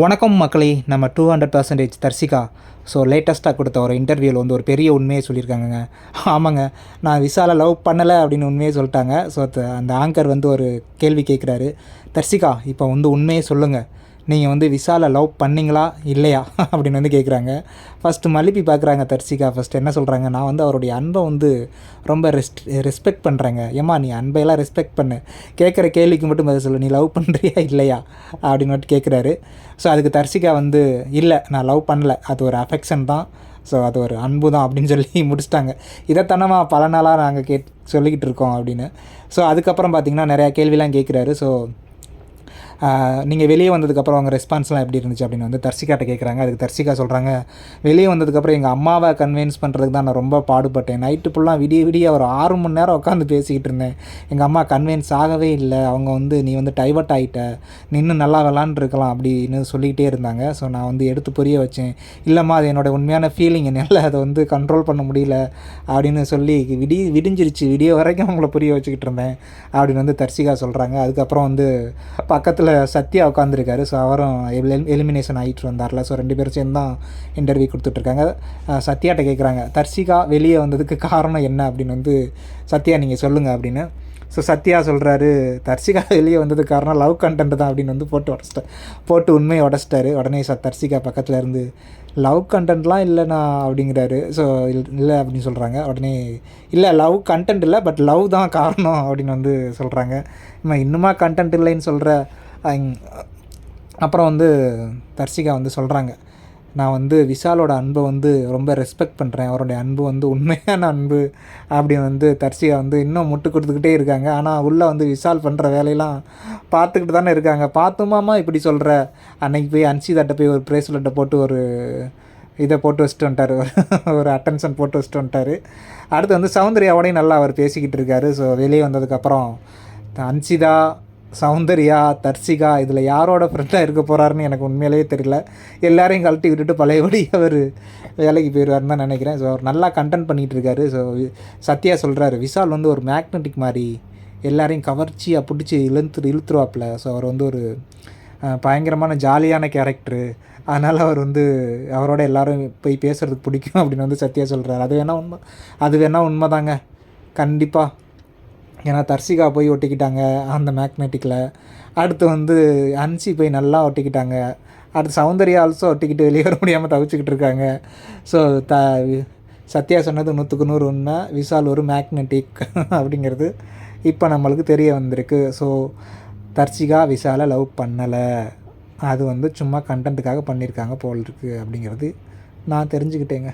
வணக்கம் மக்களே நம்ம two hundred percentage Dharshika so லேட்டஸ்ட்டாக கொடுத்த ஒரு இன்டர்வியூவில் வந்து ஒரு பெரிய உண்மையை சொல்லியிருக்காங்கங்க. ஆமாங்க நான் விசாலை லவ் பண்ணலை அப்படின்னு உண்மையை சொல்லிட்டாங்க. ஸோ அந்த ஆங்கர் வந்து ஒரு கேள்வி கேட்குறாரு. தர்சிகா இப்போ வந்து உண்மையை சொல்லுங்கள் நீங்கள் வந்து விசாலை லவ் பண்ணீங்களா இல்லையா? அப்படின்னு வந்து கேட்குறாங்க ஃபஸ்ட்டு மலிப்பி பார்க்குறாங்க தர்சிகா ஃபஸ்ட்டு என்ன சொல்கிறாங்க நான் வந்து அவருடைய அன்பை வந்து ரொம்ப ரெஸ்ட் ரெஸ்பெக்ட் பண்ணுறேங்க ஏம்மா நீ அன்பையெல்லாம் ரெஸ்பெக்ட் பண்ணு. கேட்குற கேள்விக்கு மட்டும் பதில் சொல்லு. நீ லவ் பண்ணுறியா இல்லையா? அப்படின்னு மட்டும் கேட்குறாரு ஸோ அதுக்கு தர்சிகா வந்து இல்லை நான் லவ் பண்ணல. அது ஒரு அஃபெக்ஷன் தான். ஸோ அது ஒரு அன்பு தான் அப்படின்னு சொல்லி முடிச்சிட்டாங்க. இதைத்தனமாக பல நாளாக நாங்கள் கே சொல்லிக்கிட்டு இருக்கோம் அப்படின்னு. ஸோ அதுக்கப்புறம் பார்த்திங்கன்னா நிறையா கேள்விலாம் கேட்குறாரு ஸோ நீங்கள் வெளியே வந்ததுக்கப்புறம் அவங்க ரெஸ்பான்ஸ்லாம் எப்படி இருந்துச்சு அப்படின்னு வந்து தர்சிகாட்ட கேட்குறாங்க அதுக்கு தர்சிகா சொல்கிறாங்க வெளியே வந்ததுக்கப்புறம் எங்கள் அம்மாவை கன்வின்ஸ் பண்ணுறதுக்கு தான் நான் ரொம்ப பாடுபட்டேன். நைட்டு ஃபுல்லாக விடிய விடிய ஒரு ஆறு மணி நேரம் உட்காந்து பேசிக்கிட்டு இருந்தேன். எங்கள் அம்மா கன்வின்ஸ் ஆகவே இல்லை. அவங்க வந்து நீ வந்து டைவர்ட் ஆகிட்ட நின்று நல்லா விளாண்டுருக்கலாம் அப்படின்னு சொல்லிக்கிட்டே இருந்தாங்க. ஸோ நான் வந்து எடுத்து புரிய வச்சேன். இல்லைம்மா அது என்னோட உண்மையான ஃபீலிங் என்னால் அதை வந்து கண்ட்ரோல் பண்ண முடியல அப்படின்னு சொல்லி விடி விடிஞ்சிருச்சு. விடிய வரைக்கும் அவங்கள புரிய வச்சுக்கிட்டு இருந்தேன் அப்படின்னு வந்து தர்சிகா சொல்கிறாங்க அதுக்கப்புறம் வந்து பக்கத்தில் சத்யா உட்காந்துருக்காரு ஸோ அவரும் எலிமினேஷன் ஆகிட்டு வந்தார்ல. ஸோ ரெண்டு பேரும் சேர்ந்து தான் இன்டர்வியூ கொடுத்துட்ருக்காங்க. சத்யாட்ட கேட்குறாங்க தர்ஷிகா வெளியே வந்ததுக்கு காரணம் என்ன? அப்படின்னு வந்து சத்யா நீங்கள் சொல்லுங்கள் அப்படின்னு. ஸோ சத்யா சொல்கிறாரு தர்ஷிகா வெளியே வந்ததுக்கு காரணம் லவ் கண்டென்ட் தான் அப்படின்னு வந்து போட்டு உடச்சிட்டேன் போட்டு உண்மையை உடச்சிட்டாரு. உடனே ச தர்ஷிகா பக்கத்தில் இருந்து லவ் கண்டென்ட்லாம் இல்லைண்ணா அப்படிங்கிறாரு. ஸோ இல்லை அப்படின்னு சொல்கிறாங்க உடனே இல்லை லவ் கண்டென்ட் இல்லை பட் லவ் தான் காரணம் அப்படின்னு வந்து சொல்கிறாங்க இன்னுமா கண்டென்ட் இல்லைன்னு சொல்கிற அப்புறம் வந்து தர்சிகா வந்து சொல்கிறாங்க நான் வந்து விஷாலோட அன்பை வந்து ரொம்ப ரெஸ்பெக்ட் பண்ணுறேன் அவருடைய அன்பு வந்து உண்மையான அன்பு. அப்படி வந்து தர்சிகா வந்து இன்னும் முட்டு கொடுத்துக்கிட்டே இருக்காங்க. ஆனால் உள்ளே வந்து விஷால் பண்ணுற வேலையெல்லாம் பார்த்துக்கிட்டு தானே இருக்காங்க. பார்த்துமாமா இப்படி சொல்கிற அன்னைக்கு போய் அன்சிதாட்ட போய் ஒரு ப்ரேஸ்லெட்டை போட்டு ஒரு இதை போட்டு வச்சுட்டு வந்துட்டார். ஒரு அட்டென்ஷன் போட்டு வச்சுட்டு வந்துட்டார். அடுத்து வந்து சௌந்தர்யாவோடையும் நல்லா அவர் பேசிக்கிட்டு இருக்காரு. ஸோ வெளியே வந்ததுக்கப்புறம் அன்சிதா சௌந்தர்யா தர்சிகா இதில் யாரோட ஃப்ரெண்டாக இருக்க போகிறாருன்னு எனக்கு உண்மையிலேயே தெரியல. எல்லாரையும் கழட்டி விட்டுட்டு பழையபடி அவர் வேலைக்கு போயிடுவாருன்னு தான் நினைக்கிறேன். ஸோ அவர் நல்லா கண்டென்ட் பண்ணிகிட்டு இருக்காரு. ஸோ சத்யா சொல்கிறாரு விஷால் வந்து ஒரு மேக்னெட்டிக் மாதிரி எல்லாரையும் கவர்ச்சியாக பிடிச்சி இழுத்து இழுத்துருவாப்பில் ஸோ அவர் வந்து ஒரு பயங்கரமான ஜாலியான கேரக்டரு அதனால் அவர் வந்து அவரோட எல்லோரும் போய் பேசுகிறதுக்கு பிடிக்கும் அப்படின்னு வந்து சத்யா சொல்கிறார் அது வேணால் உண்மை அது வேணால் உண்மை தாங்க கண்டிப்பாக ஏன்னா தர்சிகா போய் ஒட்டிக்கிட்டாங்க அந்த மேக்னெட்டிக்கில் அடுத்து வந்து அன்சி போய் நல்லா ஒட்டிக்கிட்டாங்க. அடுத்து சௌந்தர்யா ஆல்சோ ஒட்டிக்கிட்டு வெளியே வர முடியாமல் தவிச்சிக்கிட்டு இருக்காங்க. ஸோ த சத்யா சொன்னது நூற்றுக்கு நூறு உண்மை. விஷால் ஒரு மேக்னெட்டிக் அப்படிங்கிறது இப்போ நம்மளுக்கு தெரிய வந்திருக்கு. ஸோ தர்சிகா விஷாலை லவ் பண்ணலை. அது வந்து சும்மா கண்டென்ட்டுக்காக பண்ணியிருக்காங்க போல் இருக்குது அப்படிங்கிறது நான் தெரிஞ்சுக்கிட்டேங்க.